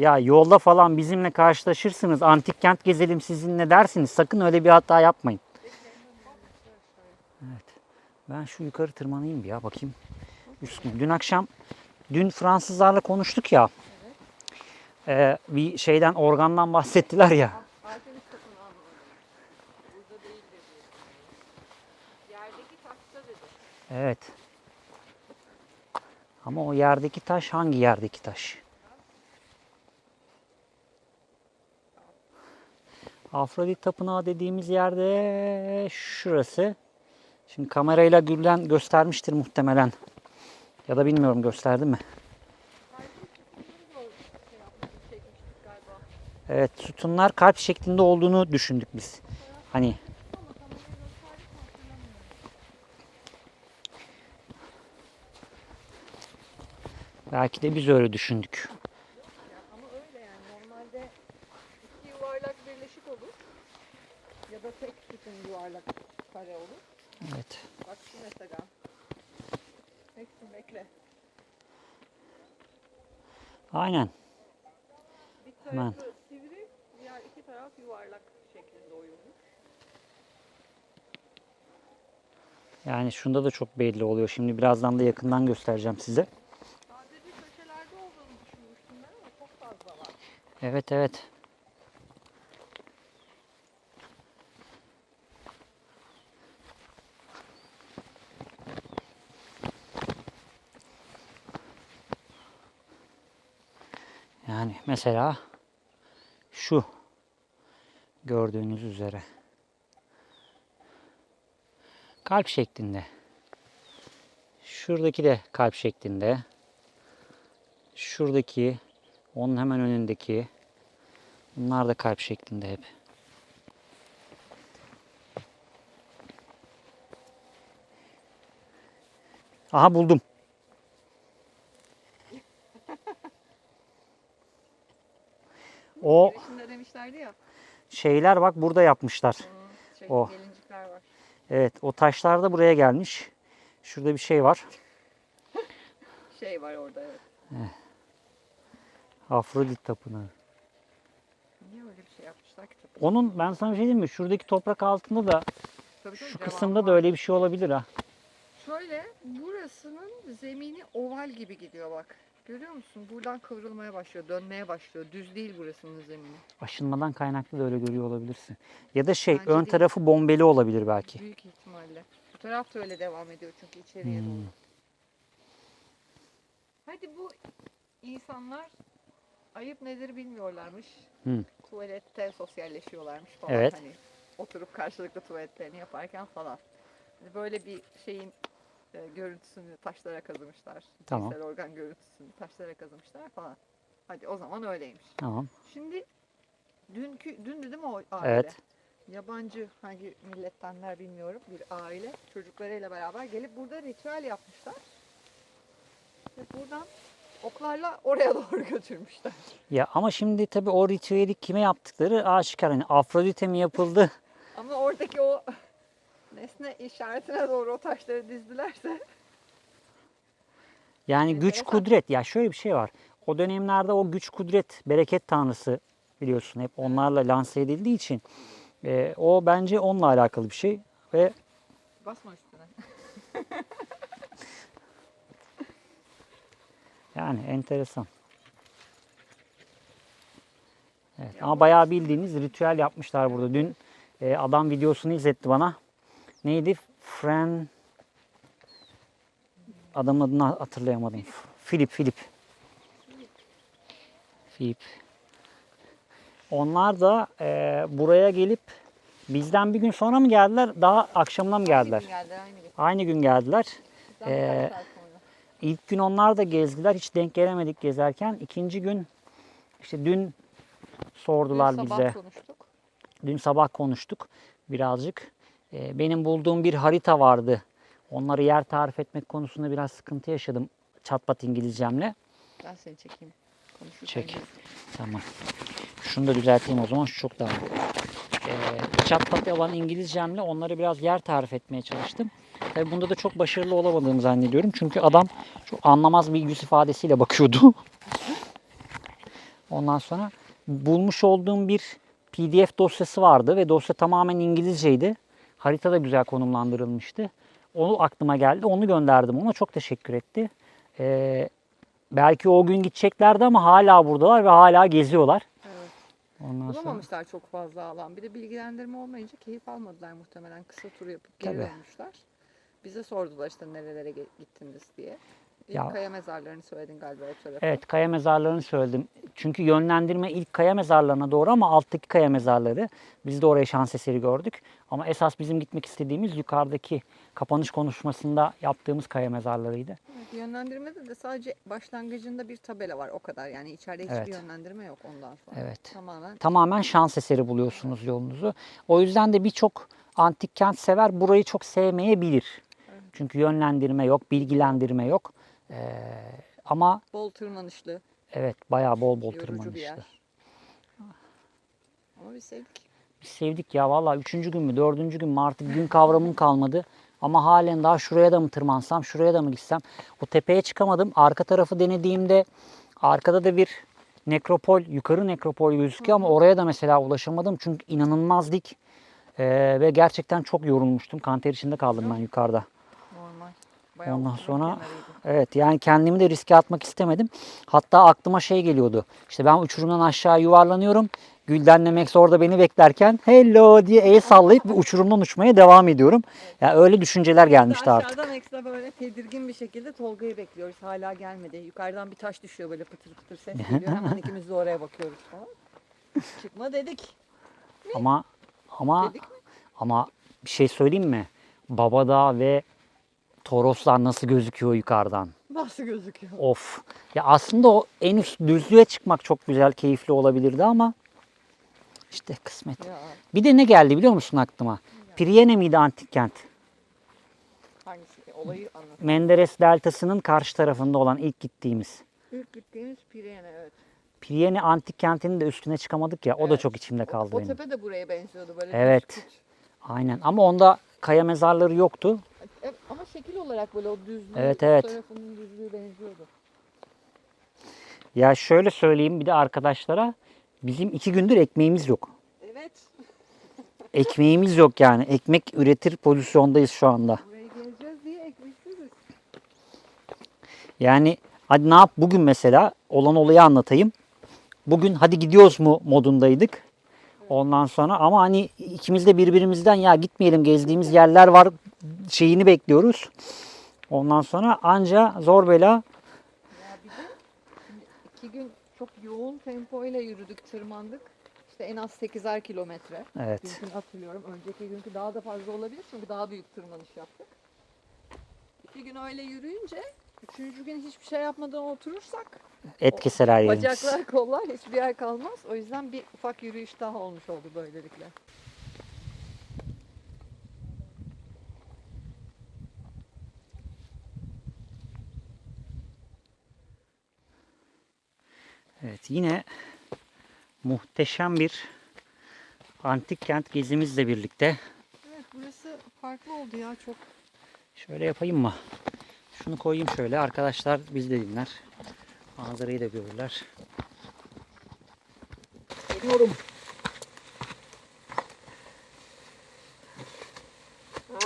Ya yolda falan bizimle karşılaşırsınız. Antik kent gezelim sizinle dersiniz. Sakın öyle bir hata yapmayın. Evet. Ben şu yukarı tırmanayım bir ya bakayım. Üstüne. Dün akşam dün Fransızlarla konuştuk ya. Ee, bir şeyden organdan bahsettiler ya. Evet. Ama o yerdeki taş hangi yerdeki taş? Afrodit Tapınağı dediğimiz yerde şurası. Şimdi kamerayla Gülden göstermiştir muhtemelen. Ya da bilmiyorum gösterdi mi? Evet sütunlar kalp şeklinde olduğunu düşündük biz. Hani belki de biz öyle düşündük. Ama öyle yani normalde iki yuvarlak birleşik olur. Ya da tek bütün yuvarlak kare olur. Evet. Bak şu mesela. Bekle bekle. Aynen. Bir Hemen. tarafı sivri, diğer iki taraf yuvarlak şeklinde oyulmuş. Yani şunda da çok belli oluyor. Şimdi birazdan da yakından göstereceğim size. Sadece köşelerde olduğunu düşünmüştüm ben ama çok fazla var. Evet evet. Yani mesela şu gördüğünüz üzere kalp şeklinde. Şuradaki de kalp şeklinde. Şuradaki onun hemen önündeki bunlar da kalp şeklinde hep. Aha buldum. O Girişinde demişlerdi ya. Şeyler bak burada yapmışlar. Hı, şey, O. var. Evet o taşlar da buraya gelmiş. Şurada bir şey var. Şey var orada evet. Afrodit tapınağı. Niye öyle bir şey yapmışlar ki? Tabii, Onun ben sana bir şey diyeyim mi? Şuradaki toprak altında da tabii şu kısımda da var. öyle bir şey olabilir ha. Şöyle burasının zemini oval gibi gidiyor bak. Görüyor musun? Buradan kıvrılmaya başlıyor, dönmeye başlıyor. Düz değil burasının zemini. Aşınmadan kaynaklı da öyle görüyor olabilirsin. Ya da şey Bence ön değil. tarafı bombeli olabilir belki. Büyük ihtimalle. Bu taraf da öyle devam ediyor çünkü içeriye Hmm. doğru. Hadi bu insanlar ayıp nedir bilmiyorlarmış. Hı. Tuvalette sosyalleşiyorlarmış falan. Evet. Hani oturup karşılıklı tuvaletlerini yaparken falan. Hani böyle bir şeyin e, görüntüsünü taşlara kazımışlar. Tamam. Cinsel organ görüntüsünü taşlara kazımışlar falan. Hadi o zaman öyleymiş. Tamam. Şimdi dünkü dün dedim o aile. Evet. Yabancı hangi millettenler bilmiyorum bir aile çocuklarıyla beraber gelip burada ritüel yapmışlar. Ve buradan oklarla oraya doğru götürmüşler. Ya ama şimdi tabii o ritüeli kime yaptıkları aşikar. Hani Afrodite mi yapıldı? Ama oradaki o nesne işaretine doğru o taşları dizdilerse Yani güç kudret. Ya şöyle bir şey var. O dönemlerde o güç kudret, bereket tanrısı biliyorsun hep onlarla lanse edildiği için e, o bence onunla alakalı bir şey ve basma üstüne. yani enteresan. Evet, ama bayağı bildiğiniz ritüel yapmışlar burada. Dün e, adam videosunu izletti bana. Neydi? Fren adamın adını hatırlayamadım. Philip, Philip. Philip. Onlar da e, buraya gelip bizden bir gün sonra mı geldiler? Daha akşamına mı geldiler? Aynı gün geldi aynı gün. Geldiler. Ee. İlk gün onlar da gezdiler. Hiç denk gelemedik gezerken. İkinci gün işte dün sordular Dün bize. sabah konuştuk. Dün sabah konuştuk birazcık. Ee, benim bulduğum bir harita vardı. Onları yer tarif etmek konusunda biraz sıkıntı yaşadım. Çatpat İngilizcemle. Ben seni çekeyim. Konuşurken Çek. Tamam. Şunu da düzelteyim o zaman. Şu çok daha. Ee, çatpat olan İngilizcemle onları biraz yer tarif etmeye çalıştım. Tabii bunda da çok başarılı olamadığımı zannediyorum. Çünkü adam çok anlamaz bir yüz ifadesiyle bakıyordu. Ondan sonra bulmuş olduğum bir PDF dosyası vardı ve dosya tamamen İngilizceydi. Harita da güzel konumlandırılmıştı. Onu aklıma geldi. Onu gönderdim ona. Çok teşekkür etti. Ee, belki o gün gideceklerdi ama hala buradalar ve hala geziyorlar. Evet. Ondan sonra Bulamamışlar çok fazla alan. Bir de bilgilendirme olmayınca keyif almadılar muhtemelen. Kısa tur yapıp geri Tabii. dönmüşler. Bize sordular işte nerelere gittiniz diye. İlk Ya- kaya mezarlarını söyledin galiba o tarafa. Evet kaya mezarlarını söyledim. Çünkü yönlendirme ilk kaya mezarlarına doğru ama alttaki kaya mezarları. Biz de oraya şans eseri gördük. Ama esas bizim gitmek istediğimiz yukarıdaki kapanış konuşmasında yaptığımız kaya mezarlarıydı. Evet, yönlendirmede de sadece başlangıcında bir tabela var o kadar. Yani içeride hiçbir Evet. yönlendirme yok ondan sonra. Evet. Tamamen Tamamen şans eseri buluyorsunuz yolunuzu. O yüzden de birçok antik kent sever burayı çok sevmeyebilir. Çünkü yönlendirme yok, bilgilendirme yok. Ee, ama bol tırmanışlı, evet bayağı bol bol yorucu bir yer. tırmanışlı. Ama biz sevdik. Biz sevdik ya vallahi üçüncü gün mü dördüncü gün mü artık gün kavramım kalmadı. Ama halen daha şuraya da mı tırmansam şuraya da mı gitsem. O tepeye çıkamadım. Arka tarafı denediğimde arkada da bir nekropol yukarı nekropol gözüküyor ama oraya da mesela ulaşamadım. Çünkü inanılmaz dik. Ee, ve gerçekten çok yorulmuştum. Kanter içinde kaldım ben yukarıda. Bayağı Ondan sonra evet yani kendimi de riske atmak istemedim. Hatta aklıma şey geliyordu. İşte ben uçurumdan aşağı yuvarlanıyorum. Güldenle Max orada beni beklerken hello diye el sallayıp uçurumdan uçmaya devam ediyorum. Ya öyle düşünceler gelmişti artık. Aşağıdan ekstra böyle tedirgin bir şekilde Tolga'yı bekliyoruz. Hala gelmedi. Yukarıdan bir taş düşüyor böyle pıtır pıtır ses geliyor. Hemen ikimiz de oraya bakıyoruz falan. Çıkma dedik. Ama ama Dedik ama bir şey söyleyeyim mi? Babadağ ve Toroslar nasıl gözüküyor yukarıdan? Nasıl gözüküyor? Of. Ya aslında o en üst düzlüğe çıkmak çok güzel, keyifli olabilirdi ama işte kısmet. Ya Bir de ne geldi biliyor musun aklıma? Priyene miydi antik kent? hangisi? Olayı anlat. Menderes Deltası'nın karşı tarafında olan ilk gittiğimiz. İlk gittiğimiz Pirene evet. Priyene antik kentinin de üstüne çıkamadık ya. O da Evet. çok içimde kaldı O benim. tepe de buraya benziyordu böyle. Evet. Aynen ama onda kaya mezarları yoktu. Evet, ama şekil olarak böyle o düzlüğü, Evet, evet. tarafının düzlüğü benziyordu. Ya şöyle söyleyeyim bir de arkadaşlara. Bizim iki gündür ekmeğimiz yok. Evet. Ekmeğimiz yok yani. Ekmek üretir pozisyondayız şu anda. Burayı gezeceğiz diye ekmeksiziz. Yani hadi ne yap bugün mesela olan olayı anlatayım. Bugün hadi gidiyoruz mu modundaydık. Ondan sonra ama hani ikimiz de birbirimizden ya gitmeyelim gezdiğimiz yerler var şeyini bekliyoruz. Ondan sonra anca zor bela iki gün çok yoğun tempo ile yürüdük, tırmandık. İşte en az 8'er kilometre. evet Dünkünü hatırlıyorum. Önceki günkü daha da fazla olabilir çünkü daha büyük tırmanış yaptık. İki gün öyle yürüyünce üçüncü gün hiçbir şey yapmadan oturursak et keser her yerimiz. bacaklar, kollar hiçbir yer kalmaz. O yüzden bir ufak yürüyüş daha olmuş oldu böylelikle. Evet yine muhteşem bir antik kent gezimizle birlikte Evet burası farklı oldu ya çok. Şöyle yapayım mı? Şunu koyayım şöyle. Arkadaşlar biz de dinler. Manzarayı da görürler. Geliyorum.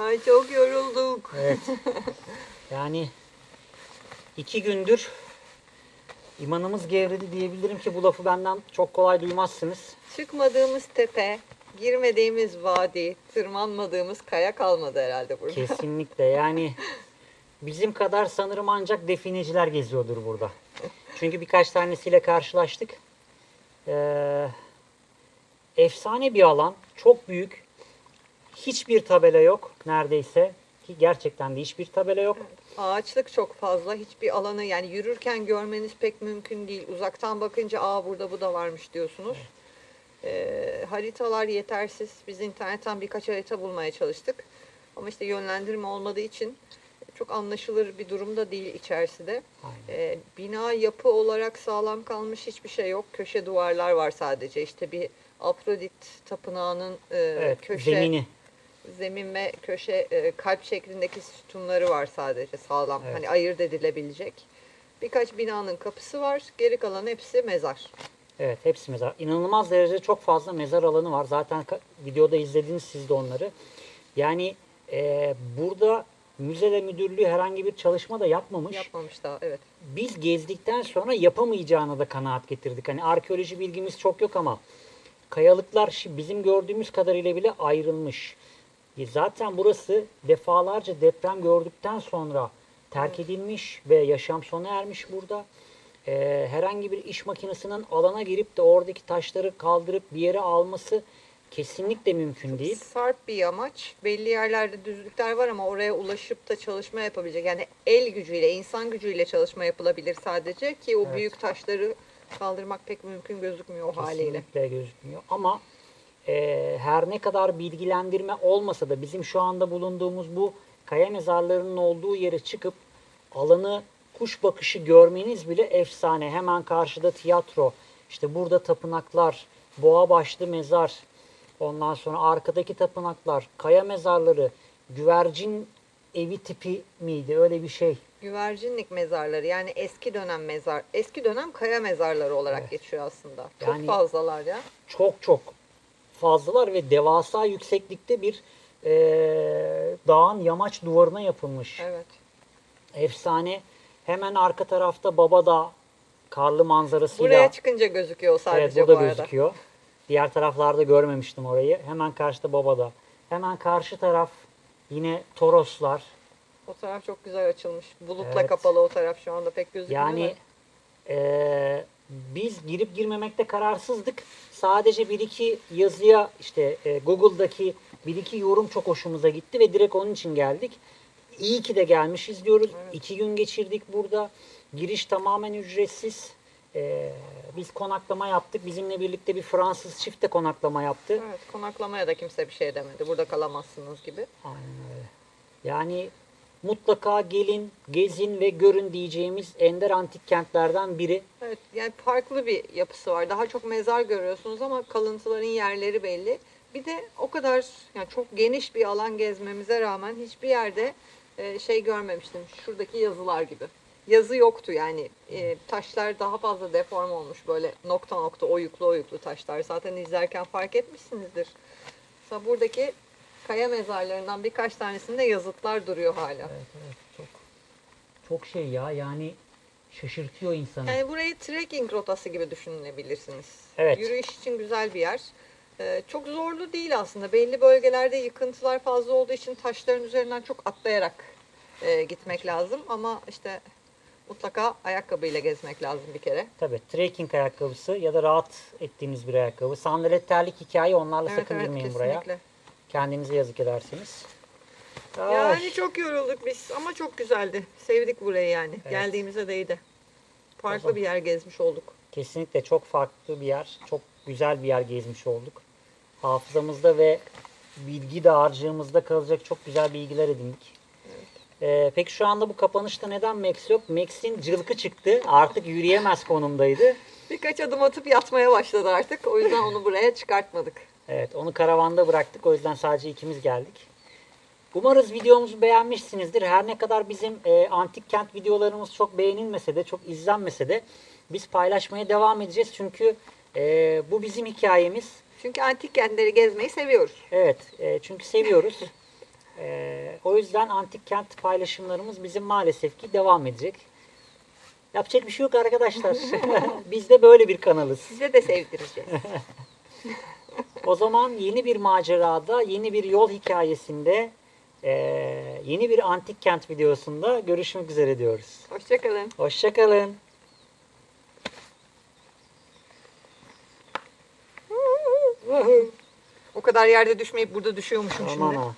Ay çok yorulduk. Evet. Yani iki gündür imanımız gevredi diyebilirim ki bu lafı benden çok kolay duymazsınız. Çıkmadığımız tepe, girmediğimiz vadi, tırmanmadığımız kaya kalmadı herhalde burada. Kesinlikle yani bizim kadar sanırım ancak defineciler geziyordur burada. Çünkü birkaç tanesiyle karşılaştık. Ee, efsane bir alan. Çok büyük. Hiçbir tabela yok neredeyse. Ki gerçekten de hiçbir tabela yok. Ağaçlık çok fazla. Hiçbir alanı yani yürürken görmeniz pek mümkün değil. Uzaktan bakınca aa burada bu da varmış diyorsunuz. Ee, haritalar yetersiz. Biz internetten birkaç harita bulmaya çalıştık. Ama işte yönlendirme olmadığı için çok anlaşılır bir durumda değil içerisi de. Aynen. Ee, bina yapı olarak sağlam kalmış hiçbir şey yok. Köşe duvarlar var sadece. İşte bir Afrodit tapınağının e, Evet, köşe zemini. zemin ve köşe e, kalp şeklindeki sütunları var sadece sağlam. Evet. Hani ayırt edilebilecek. Birkaç binanın kapısı var. Geri kalan hepsi mezar. Evet hepsi mezar. İnanılmaz derecede çok fazla mezar alanı var. Zaten videoda izlediniz siz de onları. Yani e, burada müzede müdürlüğü herhangi bir çalışma da yapmamış. Yapmamış daha evet. Biz gezdikten sonra yapamayacağına da kanaat getirdik. Hani arkeoloji bilgimiz çok yok ama kayalıklar bizim gördüğümüz kadarıyla bile ayrılmış. E, Zaten burası defalarca deprem gördükten sonra terk edilmiş ve yaşam sona ermiş burada. E, herhangi bir iş makinesinin alana girip de oradaki taşları kaldırıp bir yere alması kesinlikle mümkün değil. Sarp bir yamaç. Belli yerlerde düzlükler var ama oraya ulaşıp da çalışma yapabilecek. Yani el gücüyle, insan gücüyle çalışma yapılabilir sadece ki o Evet. büyük taşları kaldırmak pek mümkün gözükmüyor o haliyle. Kesinlikle gözükmüyor. Ama e, her ne kadar bilgilendirme olmasa da bizim şu anda bulunduğumuz bu kaya mezarlarının olduğu yere çıkıp alanı kuş bakışı görmeniz bile efsane. Hemen karşıda tiyatro, işte burada tapınaklar, boğa başlı mezar, ondan sonra arkadaki tapınaklar, kaya mezarları, güvercin evi tipi miydi öyle bir şey. Güvercinlik mezarları yani eski dönem mezar, eski dönem kaya mezarları olarak Evet. geçiyor aslında. Yani- Çok fazlalar ya. çok çok fazlalar ve devasa yükseklikte bir eee, dağın yamaç duvarına yapılmış. Evet. Efsane. Hemen arka tarafta Baba Dağ karlı manzarasıyla Buraya çıkınca gözüküyor evet, sadece burada bu arada. gözüküyor. Diğer taraflarda görmemiştim orayı. Hemen karşıda Baba Dağ. Hemen karşı taraf yine Toroslar. O taraf çok güzel açılmış. Bulutla Evet. kapalı o taraf şu anda pek gözükmüyor. Yani eee, biz girip girmemekte kararsızdık. Sadece bir iki yazıya işte e, Google'daki bir iki yorum çok hoşumuza gitti ve direkt onun için geldik. İyi ki de gelmişiz diyoruz. Evet. İki gün geçirdik burada. Giriş tamamen ücretsiz. Eee, biz konaklama yaptık. Bizimle birlikte bir Fransız çift de konaklama yaptı. Evet, konaklamaya da kimse bir şey demedi. Burada kalamazsınız gibi. Aynen öyle. Yani mutlaka gelin, gezin ve görün diyeceğimiz ender antik kentlerden biri. Evet, yani farklı bir yapısı var. Daha çok mezar görüyorsunuz ama kalıntıların yerleri belli. Bir de o kadar yani çok geniş bir alan gezmemize rağmen hiçbir yerde e, şey görmemiştim. Şuradaki yazılar gibi. Yazı yoktu yani. E, taşlar daha fazla deform olmuş. Böyle nokta nokta oyuklu oyuklu taşlar. Zaten izlerken fark etmişsinizdir. Mesela buradaki kaya mezarlarından birkaç tanesinde yazıtlar duruyor hala. Evet, evet çok çok şey ya yani şaşırtıyor insanı. Yani burayı trekking rotası gibi düşünebilirsiniz. Evet. Yürüyüş için güzel bir yer. Ee, çok zorlu değil aslında. Belli bölgelerde yıkıntılar fazla olduğu için taşların üzerinden çok atlayarak e, gitmek lazım. Ama işte mutlaka ayakkabıyla gezmek lazım bir kere. Tabii trekking ayakkabısı ya da rahat ettiğiniz bir ayakkabı. Sandalet terlik hikaye onlarla Evet, sakın evet, girmeyin buraya. kesinlikle. Kendinize yazık edersiniz. Ay, Yani çok yorulduk biz ama çok güzeldi. Sevdik burayı yani. Evet. Geldiğimize değdi. Farklı bir yer gezmiş olduk. Kesinlikle çok farklı bir yer. Çok güzel bir yer gezmiş olduk. Hafızamızda ve bilgi dağarcığımızda kalacak çok güzel bilgiler edindik. Ee, peki şu anda bu kapanışta neden Max yok? Max'in cılkı çıktı. Artık yürüyemez konumdaydı. Birkaç adım atıp yatmaya başladı artık. O yüzden onu buraya çıkartmadık. Evet onu karavanda bıraktık. O yüzden sadece ikimiz geldik. Umarız videomuzu beğenmişsinizdir. Her ne kadar bizim e, antik kent videolarımız çok beğenilmese de, çok izlenmese de biz paylaşmaya devam edeceğiz. Çünkü e, bu bizim hikayemiz. Çünkü antik kentleri gezmeyi seviyoruz. Evet, e, çünkü seviyoruz. E, o yüzden antik kent paylaşımlarımız bizim maalesef ki devam edecek. Yapacak bir şey yok arkadaşlar. Biz de böyle bir kanalız. Size de sevdireceğiz. O zaman yeni bir macerada, yeni bir yol hikayesinde, e, yeni bir antik kent videosunda görüşmek üzere diyoruz. Hoşçakalın. Hoşçakalın. O kadar yerde düşmeyip burada düşüyormuşum Aman şimdi. ha.